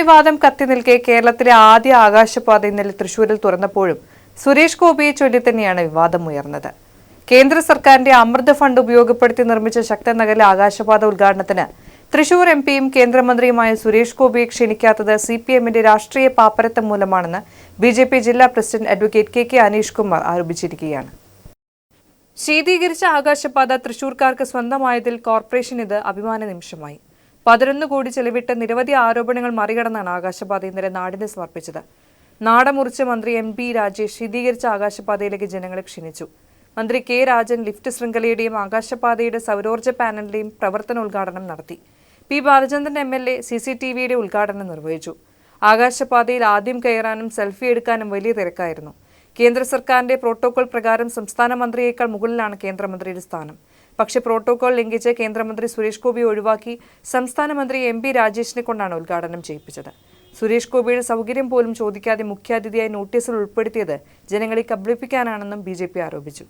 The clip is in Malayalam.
വിവാദം കത്തി നിൽക്കെ കേരളത്തിലെ ആദ്യ ആകാശപാത ഇന്നലെ തൃശൂരിൽ തുറന്നപ്പോഴും സുരേഷ് ഗോപിയെ ചൊല്ലി തന്നെയാണ് വിവാദം ഉയർന്നത്. കേന്ദ്ര സർക്കാരിന്റെ അമൃത് ഫണ്ട് ഉപയോഗപ്പെടുത്തി നിർമ്മിച്ച ശക്തനഗറിലെ ആകാശപാത ഉദ്ഘാടനത്തിന് തൃശൂർ എം പിയും കേന്ദ്രമന്ത്രിയുമായ സുരേഷ് ഗോപിയെ ക്ഷണിക്കാത്തത് സി പി എമ്മിന്റെ രാഷ്ട്രീയ പാപ്പരത്തം മൂലമാണെന്ന് ബി ജെ പി ജില്ലാ president advocate K K Aneesh Kumar ആരോപിച്ചിരിക്കുകയാണ്. ശീതീകരിച്ച ആകാശപാത തൃശൂർക്കാർക്ക് സ്വന്തമായതിൽ കോർപ്പറേഷൻ ഇത് അഭിമാന നിമിഷമായി. പതിനൊന്ന് കോടി ചെലവിട്ട് നിരവധി ആരോപണങ്ങൾ മറികടന്നാണ് ആകാശപാത ഇന്നലെ നാടിന് സമർപ്പിച്ചത്. നാടമുറിച്ച മന്ത്രി എം പി രാജേഷ് ശീതീകരിച്ച ആകാശപാതയിലേക്ക് ജനങ്ങളെ ക്ഷണിച്ചു. മന്ത്രി കെ രാജൻ ലിഫ്റ്റ് ശൃംഖലയുടെയും ആകാശപാതയുടെ സൗരോർജ പാനലിന്റെയും പ്രവർത്തനോദ്ഘാടനം നടത്തി. P Balachandran M L A C C T വിയുടെ ഉദ്ഘാടനം നിർവഹിച്ചു. ആകാശപാതയിൽ ആദ്യം കയറാനും സെൽഫി എടുക്കാനും വലിയ തിരക്കായിരുന്നു. കേന്ദ്ര സർക്കാരിന്റെ പ്രോട്ടോകോൾ പ്രകാരം സംസ്ഥാന മന്ത്രിയേക്കാൾ മുകളിലാണ് കേന്ദ്രമന്ത്രിയുടെ സ്ഥാനം. പക്ഷേ പ്രോട്ടോകോൾ ലംഘിച്ച് കേന്ദ്രമന്ത്രി സുരേഷ് ഗോപി ഒഴിവാക്കി സംസ്ഥാന മന്ത്രി എം പി രാജേഷിനെ കൊണ്ടാണ് ഉദ്ഘാടനം ചെയ്യിപ്പിച്ചത്. സുരേഷ് ഗോപിയുടെ സൗകര്യം പോലും ചോദിക്കാതെ മുഖ്യാതിഥിയായി നോട്ടീസിൽ ഉൾപ്പെടുത്തിയത് ജനങ്ങളെ കബളിപ്പിക്കാനാണെന്നും ബി ആരോപിച്ചു.